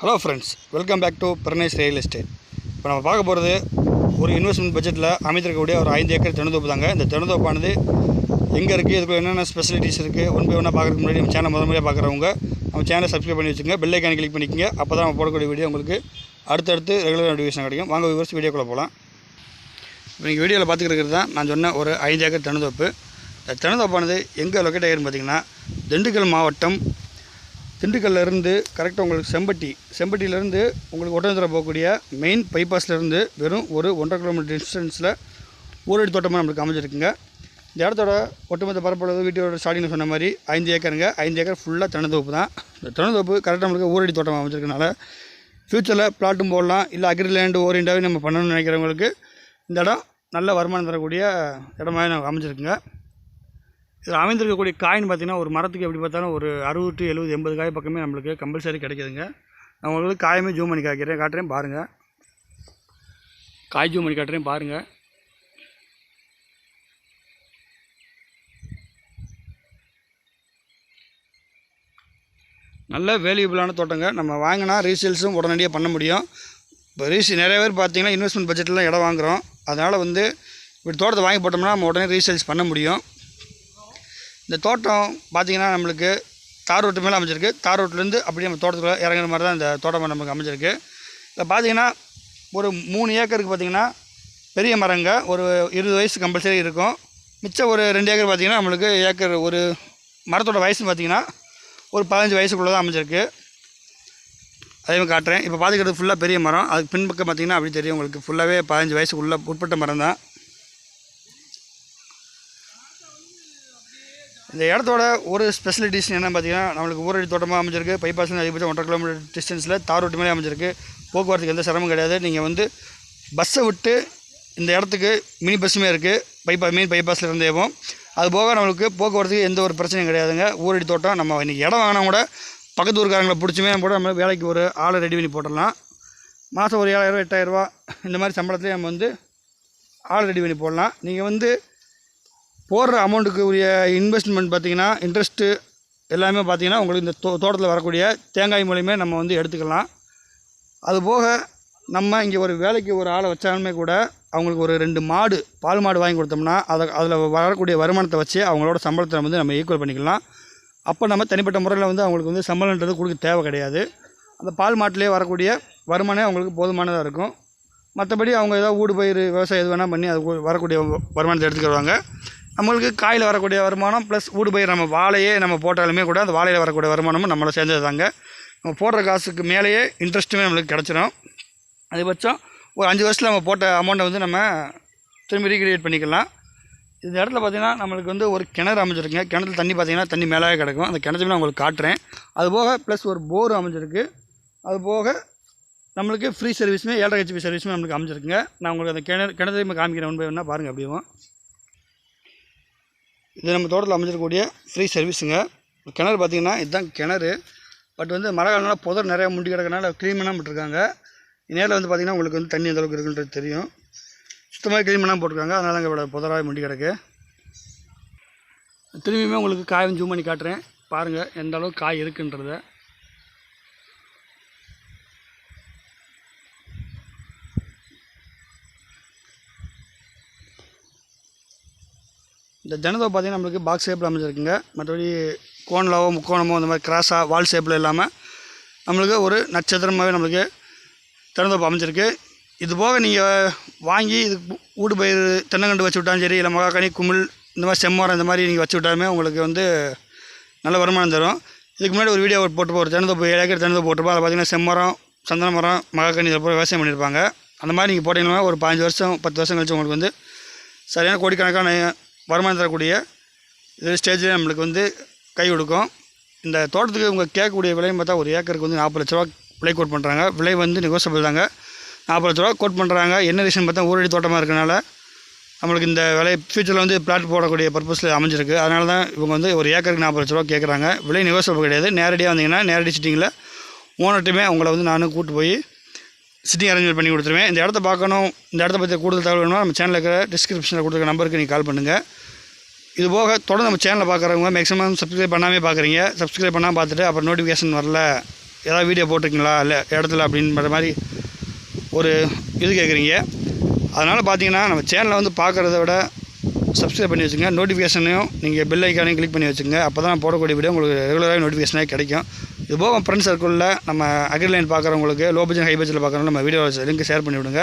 Hello friends welcome back to பெர்னேஸ் real estate இப்போ நம்ம பார்க்க போகிறது ஒரு இன்வெஸ்ட்மெண்ட் பட்ஜெட்டில் அமைந்திருக்கக்கூடிய ஒரு ஐந்து ஏக்கர் தென்னந்தோப்பு தாங்க. இந்த தென்னந்தோப்பானது எங்கே இருக்குது இதுக்குள்ள என்னென்ன ஸ்பெசிலிட்டிஸ் இருக்குது ஒன் பை ஒன்றா பார்க்குறதுக்கு முன்னாடி நம்ம சேனல் முதல் முறையாக பார்க்குறவங்க நம்ம சேனலை சப்ஸ்கிரைப் பண்ணி வச்சுங்க பெல் ஐக்கான் கிளிக் பண்ணிக்கங்க. அப்போ தான் நம்ம போடக்கூடிய வீடியோ உங்களுக்கு அடுத்தடுத்து ரெகுலர் நோட்டிஃபிகேஷன் கிடைக்கும். வாங்க விவரிச்சு வீடியோக்குள்ளே போகலாம். இப்போ நீங்கள் வீடியோவில் பார்த்துக்கிறது தான் நான் சொன்ன ஒரு ஐந்து ஏக்கர் தென்னந்தோப்பு இந்த தென்னந்தோப்பானது எங்கே லொக்கேட் ஆகிருன்னு பார்த்தீங்கன்னா திண்டுக்கல் மாவட்டம் திண்டுக்கல்லேருந்து கரெக்டாக உங்களுக்கு செம்பட்டி செம்பட்டியிலேருந்து உங்களுக்கு ஒட்டஞ்சத்திரம் போகக்கூடிய மெயின் பைபாஸ்லேருந்து வெறும் ஒரு ஒன்றரை கிலோமீட்டர் டிஸ்டன்ஸில் ஊரடி தோட்டமாக நம்மளுக்கு அமைஞ்சிருக்குங்க. இந்த இடத்தோட ஒட்டுமொத்த பரப்பளவு வீட்டோட ஸ்டார்டிங் சொன்ன மாதிரி ஐந்து ஏக்கருங்க. ஐந்து ஏக்கர் ஃபுல்லாக தென்னந்தோப்பு தான். இந்த தென்னந்தோப்பு கரெக்டாக நம்மளுக்கு ஊரடி தோட்டமாக அமைஞ்சிருக்கனால ஃப்யூச்சரில் பிளாட்டும் போடலாம். இல்லை அக்ரிலேண்டு ஓரியண்டாகவே நம்ம பண்ணணும்னு நினைக்கிறவங்களுக்கு இந்த இடம் நல்ல வருமானம் தரக்கூடிய இடமாக நமக்கு அமைஞ்சிருக்குங்க. இதில் அமைந்திருக்கக்கூடிய காயின் பார்த்தீங்கன்னா ஒரு மரத்துக்கு எப்படி பார்த்தாலும் ஒரு அறுபது டு எழுபது எண்பது காய் பக்கமே நம்மளுக்கு கம்பல்சரி கிடைக்கிதுங்க. நான் உங்களுக்கு காயமே ஜூம் பண்ணி காய்க்கிறேன் காட்டுறேன் பாருங்கள் காய் ஜூம் பண்ணி காட்டுறேன் பாருங்கள் நல்ல வேல்யூபிளான தோட்டங்க. நம்ம வாங்கினா ரீசேல்ஸும் உடனடியாக பண்ண முடியும். இப்போ ரீசே நிறைய பேர் பார்த்தீங்கன்னா இன்வெஸ்ட்மெண்ட் பட்ஜெட்டில் இடம் வாங்குகிறோம் அதனால் வந்து இப்படி தோட்டத்தை வாங்கி போட்டோம்னா நம்ம உடனே ரீசேல்ஸ் பண்ண முடியும். இந்த தோட்டம் பார்த்திங்கன்னா நம்மளுக்கு தார் ரோட்டு மேலே அமைஞ்சிருக்கு. தார் ரோட்லேருந்து அப்படியே நம்ம தோட்டத்தில் இறங்குற மாதிரி தான் இந்த தோட்டம் நமக்கு அமைஞ்சிருக்கு. இதில் பார்த்தீங்கன்னா ஒரு மூணு ஏக்கருக்கு பார்த்திங்கன்னா பெரிய மரங்க ஒரு இருபது வயசு கம்பல்சரி இருக்கும். மிச்சம் ஒரு ரெண்டு ஏக்கர் பார்த்திங்கன்னா நம்மளுக்கு ஏக்கர் ஒரு மரத்தோட வயசுன்னு பார்த்திங்கன்னா ஒரு பதினஞ்சு வயசுக்குள்ளே தான் அமைஞ்சிருக்கு. அதையும் காட்டுறேன். இப்போ பார்த்துக்கிறது ஃபுல்லாக பெரிய மரம். அதுக்கு பின்பக்கம் பார்த்திங்கன்னா அப்படி தெரியும் உங்களுக்கு. ஃபுல்லாகவே பதினஞ்சு வயசுக்குள்ளே உட்பட்ட மரம் தான். இந்த இடத்தோட ஒரு ஸ்பெஷலிட்டிஸ் என்ன பார்த்தீங்கன்னா நம்மளுக்கு ஊரடி தோட்டமாக அமைஞ்சிருக்கு. பைபாஸ்லேருந்து அதிகபட்சம் ஒன்றரை கிலோமீட்டர் டிஸ்டன்ஸில் தார் ரோட்டு மேலே அமைஞ்சிருக்கு. போக்குவரத்துக்கு எந்த சிரமம் கிடையாது. நீங்கள் வந்து பஸ்ஸை விட்டு இந்த இடத்துக்கு மினி பஸ்ஸுமே இருக்குது பைபா மெயின் பைபாஸில் இருந்தேவும் அது போக நம்மளுக்கு போக்குவரத்துக்கு எந்த ஒரு பிரச்சனையும் கிடையாதுங்க. ஊரடி தோட்டம் நம்ம இன்றைக்கி இடம் வாங்கினா கூட பக்கத்து ஊருக்காரங்களை பிடிச்சுமே கூட நம்ம வேலைக்கு ஒரு ஆளை ரெடி பண்ணி போட்டுடலாம். மாதம் ஒரு ஏழாயிரரூவா எட்டாயிரரூவா இந்த மாதிரி சம்பளத்துலேயே நம்ம வந்து ஆள் ரெடி பண்ணி போடலாம். நீங்கள் வந்து போடுற அமௌண்ட்டுக்கு உரிய இன்வெஸ்ட்மெண்ட் பார்த்தீங்கன்னா இன்ட்ரெஸ்ட்டு எல்லாமே பார்த்திங்கன்னா உங்களுக்கு இந்த தோ தோட்டத்தில் வரக்கூடிய தேங்காய் மூலியமே நம்ம வந்து எடுத்துக்கலாம். அதுபோக நம்ம இங்கே ஒரு வேலைக்கு ஒரு ஆளை வச்சாலுமே கூட அவங்களுக்கு ஒரு ரெண்டு மாடு பால் மாடு வாங்கி கொடுத்தோம்னா அதை அதில் வரக்கூடிய வருமானத்தை வச்சு அவங்களோட சம்பளத்தை வந்து நம்ம ஈக்குவல் பண்ணிக்கலாம். அப்போ நம்ம தனிப்பட்ட முறையில் வந்து அவங்களுக்கு வந்து சம்பளன்றது கொடுக்க தேவை கிடையாது. அந்த பால் மாட்டிலே வரக்கூடிய வருமானம் அவங்களுக்கு போதுமானதாக இருக்கும். மற்றபடி அவங்க ஏதாவது ஊடு பயிர் விவசாயம் எது வேணால் பண்ணி அது வரக்கூடிய வருமானத்தை எடுத்துக்கிடுவாங்க. நம்மளுக்கு காயில் வரக்கூடிய வருமானம் ப்ளஸ் ஊடு பயிர் நம்ம வாழையே நம்ம போட்டாலுமே கூட அந்த வாழையில் வரக்கூடிய வருமானமும் நம்மளை சேர்ந்தது தாங்க நம்ம போடுற காசுக்கு மேலேயே இன்ட்ரெஸ்ட்டுமே நம்மளுக்கு கிடச்சிரும். அதிகபட்சம் ஒரு அஞ்சு வருஷத்தில் நம்ம போட்ட அமௌண்ட்டை வந்து நம்ம திரும்பி ரீக்ரியேட் பண்ணிக்கலாம். இந்த இடத்துல பார்த்தீங்கன்னா நம்மளுக்கு வந்து ஒரு கிணறு அமைஞ்சிருக்குங்க. கிணத்துல தண்ணி பார்த்தீங்கன்னா தண்ணி மேலே கிடக்கும். அந்த கிணத்துமே நான் உங்களுக்கு காட்டுறேன். அது போக ப்ளஸ் ஒரு போர் அமைஞ்சிருக்கு. அது போக நம்மளுக்கு ஃப்ரீ சர்வீஸுமே ஏழரை ஹெச்பி சர்வீஸுமே நம்மளுக்கு அமைஞ்சிருக்குங்க. நான் உங்களுக்கு அந்த கிணறு கிணத்தையுமே காமிக்கிறேன். ஒன் பை ஒன்றா பாருங்கள் அப்படியும் இது நம்ம தோட்டத்தில் அமைஞ்சிருக்கக்கூடிய ஃப்ரீ சர்வீஸுங்க கிணறு பார்த்திங்கன்னா இதுதான் கிணறு. பட் வந்து மழை காலம்னால புதர் நிறையா முண்டி கிடக்கனால க்ளீன் பண்ணாமல் விட்டுருக்காங்க. நேரில் வந்து பார்த்திங்கன்னா உங்களுக்கு வந்து தண்ணி எந்தளவுக்கு இருக்குன்றது தெரியும். சுத்தமாக க்ளீன் பண்ணாமல் போட்டிருக்காங்க. அதனால் தான் இவ்வளோ புதராக முண்டி கிடக்கு. திரும்பியுமே உங்களுக்கு காயும் ஜூம் பண்ணி காட்டுறேன். பாருங்கள் எந்த அளவுக்கு காய் இருக்குன்றத. இந்த ஜனதா பார்த்தீங்கன்னா நம்மளுக்கு பாக்ஸ் ஷேப்பில் அமைஞ்சிருக்குங்க. மற்றபடி கோணலாவோ முக்கோணமோ அந்த மாதிரி கிராஸாக வால் ஷேப்பில் இல்லாமல் நம்மளுக்கு ஒரு நட்சத்திரமாகவே நம்மளுக்கு திறந்தோப்பு அமைஞ்சிருக்கு. இது போக நீங்கள் வாங்கி இது ஊடு பயிர் தென்னங்கண்டு வச்சு விட்டாலும் சரி இல்லை மகாக்கனி குமிழ் இந்த மாதிரி செம்மரம் இந்த மாதிரி நீங்கள் வச்சு விட்டாலுமே உங்களுக்கு வந்து நல்ல வருமானம் தரும். இதுக்கு முன்னாடி ஒரு வீடியோ போட்டு ஒரு தென்னந்தோப்பு ஏழு ஏக்கர் தென்னந்தோப்பு போட்டிருப்போம். அதை பார்த்தீங்கன்னா செம்மரம் சந்தன மரம் மகாக்கனி இதில் போய் விவசாயம் பண்ணியிருப்பாங்க. அந்த மாதிரி நீங்கள் போட்டிங்கன்னா ஒரு பாஞ்சு வருஷம் பத்து வருஷம் கழிச்சு உங்களுக்கு வந்து சரியான கோடிக்கணக்கான வருமானம் தரக்கூடிய இது ஸ்டேஜில் நம்மளுக்கு வந்து கை கொடுக்கும். இந்த தோட்டத்துக்கு உங்கள் கேட்கக்கூடிய விலைன்னு பார்த்தா ஒரு ஏக்கருக்கு வந்து நாற்பது லட்ச ரூபா விலை கோட் பண்ணுறாங்க விலை வந்து நெகோசியபிள் தாங்க. நாற்பது லட்ச ரூபா கோட் பண்ணுறாங்க என்ன ரீசன் பார்த்தா ஊரடி தோட்டமாக இருக்கனால நம்மளுக்கு இந்த விலை ஃபியூச்சரில் வந்து பிளாட் போடக்கூடிய பர்பஸில் அமைஞ்சிருக்கு. அதனால தான் இவங்க வந்து ஒரு ஏக்கருக்கு நாற்பது லட்ச ரூபா கேட்குறாங்க விலை நெகோசியபிள் கிடையாது. நேரடியாக வந்தீங்கன்னா நேரடி சிட்டிங்கில் ஓனர்ட்டுமே அவங்கள வந்து நானும் கூப்பிட்டு போய் சிட்டிங் அரேஞ்ச்மெண்ட் பண்ணி கொடுத்துருவேன். இந்த இடத்த பார்க்கணும் இந்த இடத்த பற்றி கூடுதல் தகவல் வேணும்னா நம்ம சேனலில் இருக்கிற டிஸ்கிரிப்ஷனில் கொடுத்துருக்க நம்பருக்கு நீங்கள் கால் பண்ணுங்கள் இது போக தொடர்ந்து நம்ம சேனலில் பார்க்குறவங்க மேக்ஸிமம் சப்ஸ்கிரைப் பண்ணாமே பார்க்குறீங்க. சப்ஸ்கிரைப் பண்ணாமல் பார்த்துட்டு அப்புறம் நோட்டிஃபிகேஷன் வரல ஏதாவது வீடியோ போட்டிருக்கீங்களா இல்லை இடத்துல அப்படின்ற மாதிரி ஒரு இது கேட்குறீங்க அதனால் பார்த்தீங்கன்னா நம்ம சேனலை வந்து பார்க்குறத விட சப்ஸ்கிரைப் பண்ணி வச்சுங்க நோட்டிஃபிகேஷனையும் நீங்கள் பெல் ஐக்கானையும் கிளிக் பண்ணி வச்சுங்க அப்போ தான் போடக்கூடிய வீடியோ உங்களுக்கு ரெகுலராக நோட்டிஃபிகேஷனே கிடைக்கும். இது போக ஃப்ரெண்ட் சர்க்கிளில் நம்ம அக்ரிலைன் பார்க்குறவங்களுக்கு லோ பட்ஜெட் ஹை பட்ஜெட்டில் பார்க்குறவங்க நம்ம வீடியோ லிங்க் ஷேர் பண்ணிவிடுங்க.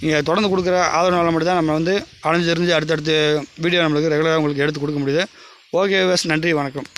நீங்கள் தொடர்ந்து கொடுக்குற ஆதரவுனால மட்டும் தான் நம்ம வந்து அலைஞ்சு தெரிஞ்சு அடுத்தடுத்து வீடியோ நம்மளுக்கு ரெகுலராக உங்களுக்கு எடுத்து கொடுக்க முடியுது. ஓகே வேஸ் நன்றி வணக்கம்.